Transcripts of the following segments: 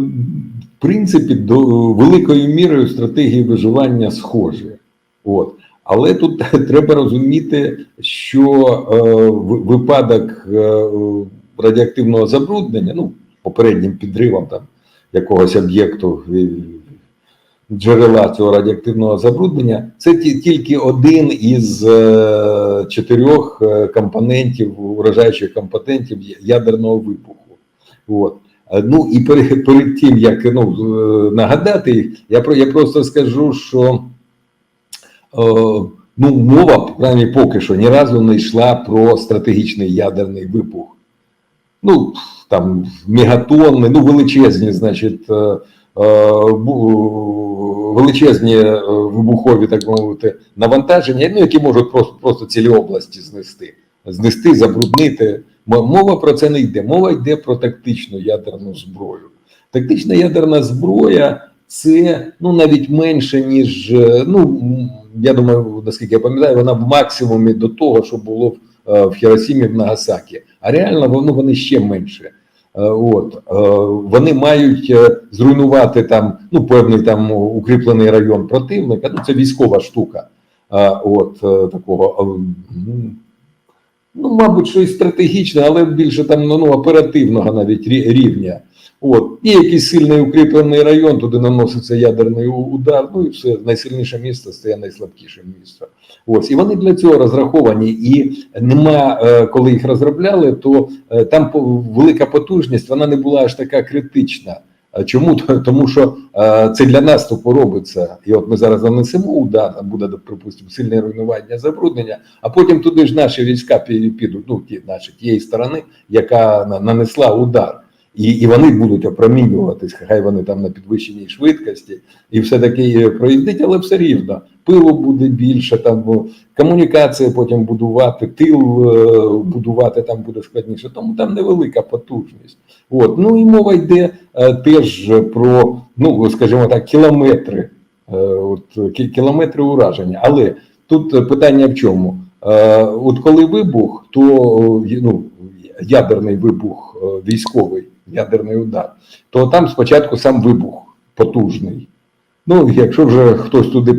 в принципі, до великою мірою стратегії виживання схожі. От. Але тут треба розуміти, що е, випадок е, радіоактивного забруднення, ну, попереднім підривом там якогось об'єкту е, джерела цього радіоактивного забруднення, це ті- тільки один із е, чотирьох е, компонентів, уражаючих компонентів ядерного вибуху. От. Е, Ну і перед, перед тим, як ну, е, нагадати, я, я просто скажу, що е, ну, мова, принаймні поки що, ні разу не йшла про стратегічний ядерний вибух. Ну, там мегатонни, ну величезні, значить, величезні вибухові, так мовити, навантаження, ну, які можуть просто, просто цілі області знести, знести, забруднити. Мова про це не йде. Мова йде про тактичну ядерну зброю. Тактична ядерна зброя це ну навіть менше, ніж е, ну я думаю, наскільки я пам'ятаю, вона в максимумі до того, що було в, е, в Хіросімі в Нагасакі. А реально воно вони ще менше. Е, От вони мають зруйнувати там ну певний там укріплений район противника. Ну це військова штука. От такого ну, мабуть, щось стратегічне, але більше там ну, оперативного навіть рівня. От, і якийсь сильний укріплений район, туди наноситься ядерний удар, ну і все, найсильніше місто стає найслабкішим містом. Ось, і вони для цього розраховані, і нема, е, коли їх розробляли, то е, там велика потужність, вона не була аж така критична. А Чому? Тому що е, це для наступу робиться. І от ми зараз нанесемо удар, буде, припустимо, сильне руйнування, забруднення, а потім туди ж наші війська підуть, ну, ті, наші, тієї сторони, яка на- нанесла удар. І, і вони будуть опромінюватись, хай вони там на підвищеній швидкості, і все таки проїздить, але все рівно. Пилу буде більше, там бо комунікації потім будувати, тил е, будувати там буде складніше, тому там невелика потужність. От. Ну і мова йде е, теж про, ну скажімо так, кілометри, е, от, кілометри ураження. Але тут е, питання в чому? Е, От коли вибух, то е, ну, ядерний вибух е, військовий, ядерний удар, то там спочатку сам вибух потужний. Ну, якщо вже хтось туди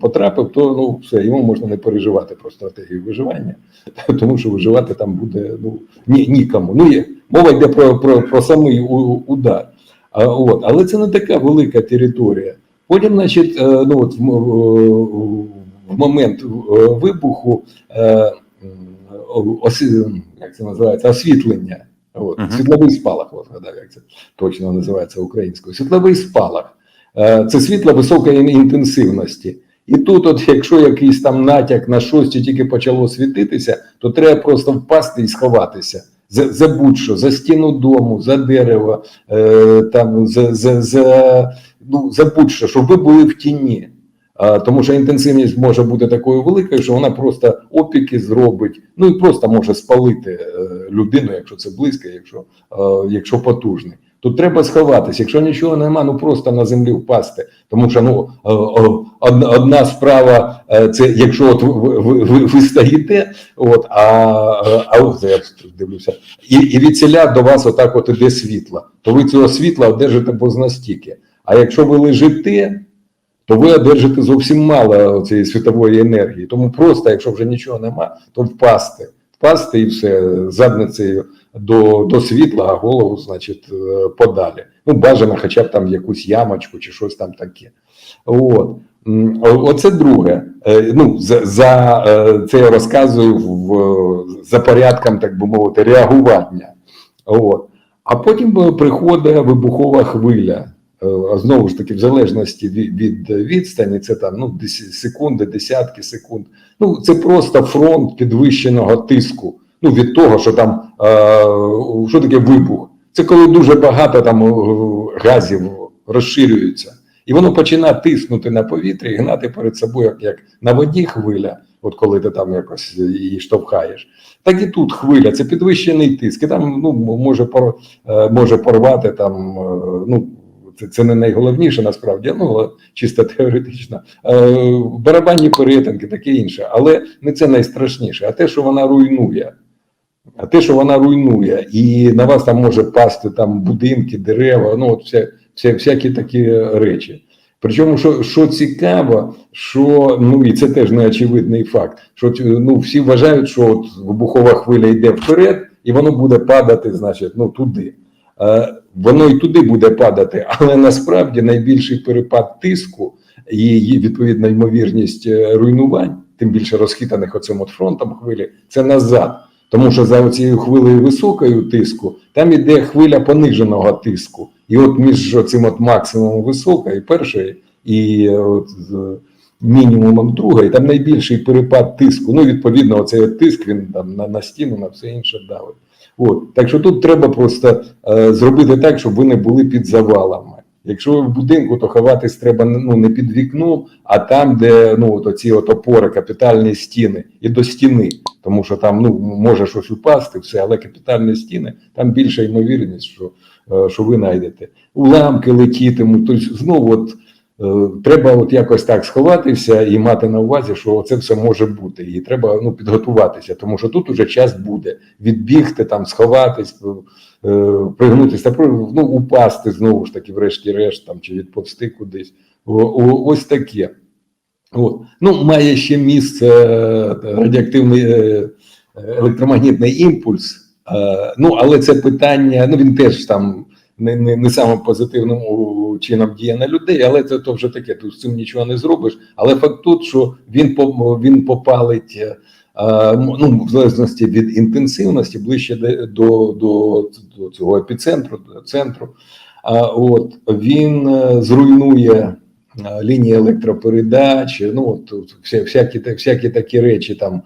потрапив, то ну все, йому можна не переживати про стратегію виживання, тому що виживати там буде ну, ні, нікому. Ну, є, мова йде про, про, про самий удар. А, от, але це не така велика територія. Потім, значить, е, ну, от, в, момент е, вибуху е, як це називається, освітлення. От, Мгм. Світловий спалах, от згадав, як це точно називається українською. Світловий спалах. Е, Це світло високої інтенсивності. І тут, от, якщо якийсь там натяк на щось чи тільки почало світитися, то треба просто впасти і сховатися. За, за будь-що, за стіну дому, за дерево, е, там, за, за, за, ну, за будь-що, щоб ви були в тіні. А, тому що інтенсивність може бути такою великою, що вона просто опіки зробить, ну і просто може спалити е, людину, якщо це близько, якщо, е, якщо потужний. Тут треба сховатися. Якщо нічого нема, ну просто на землі впасти. Тому що ну е, е, одна, справа це якщо от ви, ви, ви, стоїте, от а, а от я дивлюся, і, і від до вас отак от іде світло, то ви цього світла одержите позна-стільки. А якщо ви лежите, то ви одержите зовсім мало цієї світової енергії. Тому просто, якщо вже нічого нема, то впасти. Впасти і все задницею до, до світла, а голову, значить, е, подалі. Ну, бажано, хоча б там якусь ямочку чи щось там таке. От. Оце друге. Е, Ну, за, за е, це я розказую в, за порядком, так би мовити, реагування. От. А потім приходить вибухова хвиля. Е, Знову ж таки, в залежності від, від відстані, це там ну, секунди, десятки секунд. Ну, це просто фронт підвищеного тиску. Ну, від того, що там е, що таке вибух? Це коли дуже багато там е, газів розширюється, і воно починає тиснути на повітря і гнати перед собою, як, на воді хвиля, от коли ти там якось її штовхаєш. Так і тут хвиля, це підвищений тиск. І там ну, може, може порвати там, ну, це, це не найголовніше насправді, ну чисто теоретично. Е, барабанні перетинки, таке інше. Але не це найстрашніше, а те, що вона руйнує. А те, що вона руйнує, і на вас там може пасти там будинки, дерева, ну от вся, вся, всякі такі речі. Причому, що, що цікаво, що ну і це теж неочевидний факт, що ну, всі вважають, що от вибухова хвиля йде вперед, і воно буде падати, значить, ну туди. Е, Воно і туди буде падати, але насправді найбільший перепад тиску і відповідна ймовірність е, руйнувань, тим більше розхитаних оцим от фронтом хвилі, це назад. Тому що за цією хвилею високою тиску там іде хвиля пониженого тиску. І от між цим от максимумом високої, першої, і е, от мінімумом другої, там найбільший перепад тиску. Ну, відповідно, оцей тиск він там на, на стіну, на все інше давить. От. Так що тут треба просто е, зробити так, щоб ви не були під завалами. Якщо ви в будинку, то ховатись треба ну, не під вікном, а там, де ну, от оці от опори, капітальні стіни, і до стіни. Тому що там ну, може щось упасти, все, але капітальні стіни, там більша ймовірність, що, е, що ви знайдете. Уламки летітимуть. Тобто, знову от, треба от якось так сховатися і мати на увазі, що це все може бути. І треба ну, підготуватися, тому що тут уже час буде відбігти, там, сховатись, е, пригнутися, ну, упасти знову ж таки, врешті-решт, там, чи відповсти кудись. Ось таке. От. Ну, має ще місце е, радіоактивний е, електромагнітний імпульс. Е, Ну, але це питання, ну він теж там не, не, не самим позитивним чином діє на людей, але це то вже таке, тут з цим нічого не зробиш. Але факт тут, що він він попалить. е, е, Ну, в залежності від інтенсивності ближче до, до, до цього епіцентру, до центру. А от він е, зруйнує лінії електропередач, ну от от вся- всякі, всякі такі речі, там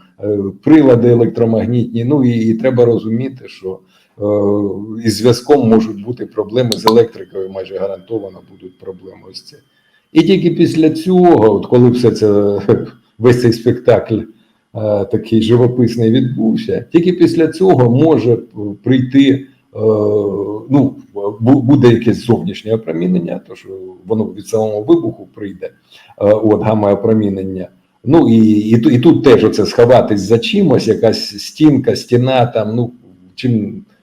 прилади електромагнітні. Ну і, і треба розуміти, що із зв'язком можуть бути проблеми з електрикою, майже гарантовано будуть проблеми ось це. І тільки після цього, от коли все це весь цей спектакль е, такий живописний відбувся, тільки після цього може е, прийти. е, Ну, буде якесь зовнішнє опромінення, то що воно від самого вибуху прийде, е, от гамма-опромінення. Ну і, і, і тут теж оце сховатись за чимось, якась стінка, стіна, там, ну, чим е,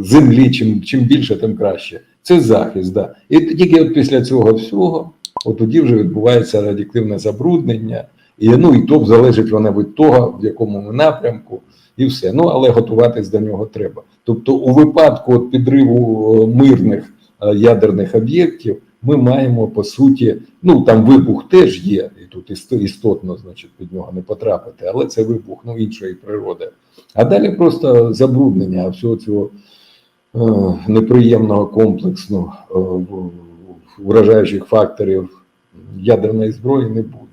землі, чим, чим більше, тим краще. Це захист, да. І тільки от після цього всього, от тоді вже відбувається радіоактивне забруднення, і, ну, і то залежить воно від того, в якому ми напрямку, і все. Ну, але готуватись до нього треба. Тобто, у випадку от підриву е, мирних е, ядерних об'єктів, ми маємо по суті, ну там вибух теж є, і тут іст- істотно, значить, під нього не потрапити, але це вибух ну, іншої природи. А далі просто забруднення всього цього е, неприємного комплексу е, вражаючих факторів ядерної зброї не буде.